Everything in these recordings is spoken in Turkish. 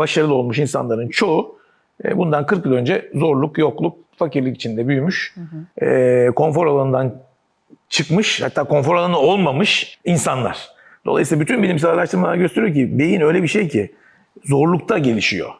başarılı olmuş insanların çoğu e, bundan 40 yıl önce zorluk, yokluk, fakirlik içinde büyümüş. E, konfor alanından çıkmış, hatta konfor alanı olmamış insanlar. Dolayısıyla bütün bilimsel araştırmalar gösteriyor ki beyin öyle bir şey ki zorlukta gelişiyor.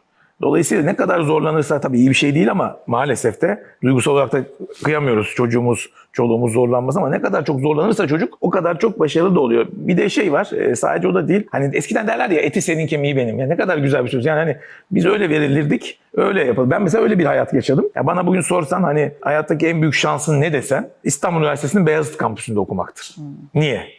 Dolayısıyla ne kadar zorlanırsa tabii iyi bir şey değil ama maalesef de duygusal olarak da kıyamıyoruz çocuğumuz, çoluğumuz zorlanmaz ama ne kadar çok zorlanırsa çocuk o kadar çok başarılı da oluyor. Bir de şey var e, sadece o da değil. Hani eskiden derler ya eti senin kemiği benim. Ya ne kadar güzel bir söz. Yani hani biz öyle verilirdik, öyle yapalım. Ben mesela öyle bir hayat yaşadım. Ya bana bugün sorsan hani hayattaki en büyük şansın ne desen İstanbul Üniversitesi'nin Beyazıt kampüsünde okumaktır. Niye?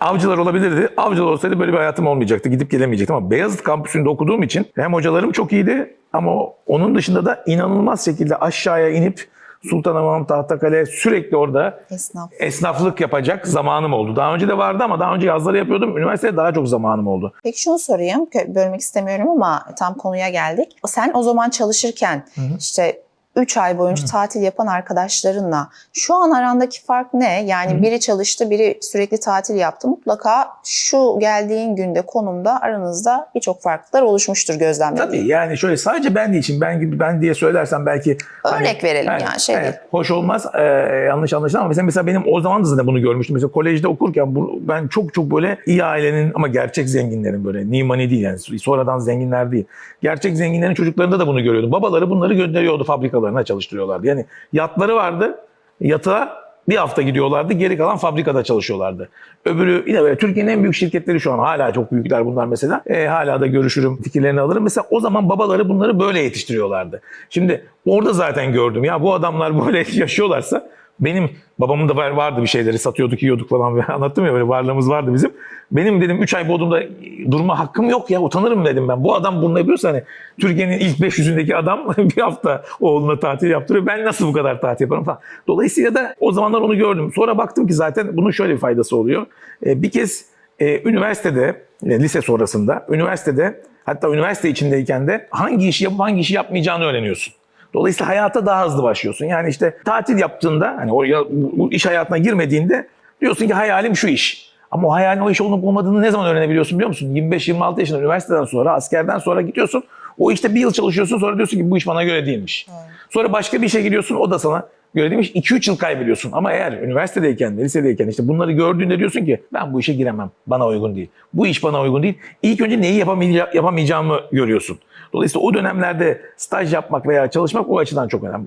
Avcılar olabilirdi. Avcılar olsaydı böyle bir hayatım olmayacaktı. Gidip gelemeyecektim ama Beyazıt kampüsünde okuduğum için hem hocalarım çok iyiydi ama onun dışında da inanılmaz şekilde aşağıya inip Sultanahmet Tahtakale sürekli orada Esnaf. esnaflık yapacak zamanım oldu. Daha önce de vardı ama daha önce yazları yapıyordum. Üniversitede daha çok zamanım oldu. Peki şunu sorayım, bölmek istemiyorum ama tam konuya geldik. Sen o zaman çalışırken işte 3 ay boyunca tatil yapan arkadaşlarınla şu an arandaki fark ne? Yani biri çalıştı, biri sürekli tatil yaptı. Mutlaka şu geldiğin günde konumda aranızda birçok farklılıklar oluşmuştur gözlemlediğin. Tabii yani şöyle sadece ben için ben gibi ben diye söylersem belki hani Örnek verelim yani, şey değil. hoş olmaz e, yanlış anlaşılır ama mesela, mesela benim o zaman da zaten bunu görmüştüm. Mesela kolejde okurken bu, ben çok çok böyle iyi ailenin ama gerçek zenginlerin böyle nimani değil yani sonradan zenginler değil. Gerçek zenginlerin çocuklarında da bunu görüyordum. Babaları bunları gönderiyordu fabrikalarına çalıştırıyorlardı. Yani yatları vardı. Yatağa bir hafta gidiyorlardı. Geri kalan fabrikada çalışıyorlardı. Öbürü yine böyle Türkiye'nin en büyük şirketleri şu an hala çok büyükler bunlar mesela. E, hala da görüşürüm, fikirlerini alırım. Mesela o zaman babaları bunları böyle yetiştiriyorlardı. Şimdi orada zaten gördüm ya bu adamlar böyle yaşıyorlarsa benim babamın da var- vardı bir şeyleri satıyorduk yiyorduk falan anlattım ya böyle varlığımız vardı bizim. Benim dedim 3 ay Bodrum'da durma hakkım yok ya utanırım dedim ben. Bu adam bunu yapıyorsa hani Türkiye'nin ilk 500'ündeki adam bir hafta oğluna tatil yaptırıyor. Ben nasıl bu kadar tatil yaparım falan. Dolayısıyla da o zamanlar onu gördüm. Sonra baktım ki zaten bunun şöyle bir faydası oluyor. Ee, bir kez e, üniversitede, e, lise sonrasında, üniversitede hatta üniversite içindeyken de hangi işi yapıp hangi işi yapmayacağını öğreniyorsun. Dolayısıyla hayata daha hızlı başlıyorsun. Yani işte tatil yaptığında, hani o iş hayatına girmediğinde diyorsun ki hayalim şu iş. Ama o hayalin o iş olup olmadığını ne zaman öğrenebiliyorsun biliyor musun? 25-26 yaşında üniversiteden sonra, askerden sonra gidiyorsun. O işte bir yıl çalışıyorsun sonra diyorsun ki bu iş bana göre değilmiş. Sonra başka bir işe giriyorsun o da sana göre değilmiş. 2-3 yıl kaybediyorsun. Ama eğer üniversitedeyken, lisedeyken işte bunları gördüğünde diyorsun ki ben bu işe giremem. Bana uygun değil. Bu iş bana uygun değil. İlk önce neyi yapamayaca- yapamayacağımı görüyorsun. Dolayısıyla o dönemlerde staj yapmak veya çalışmak o açıdan çok önemli.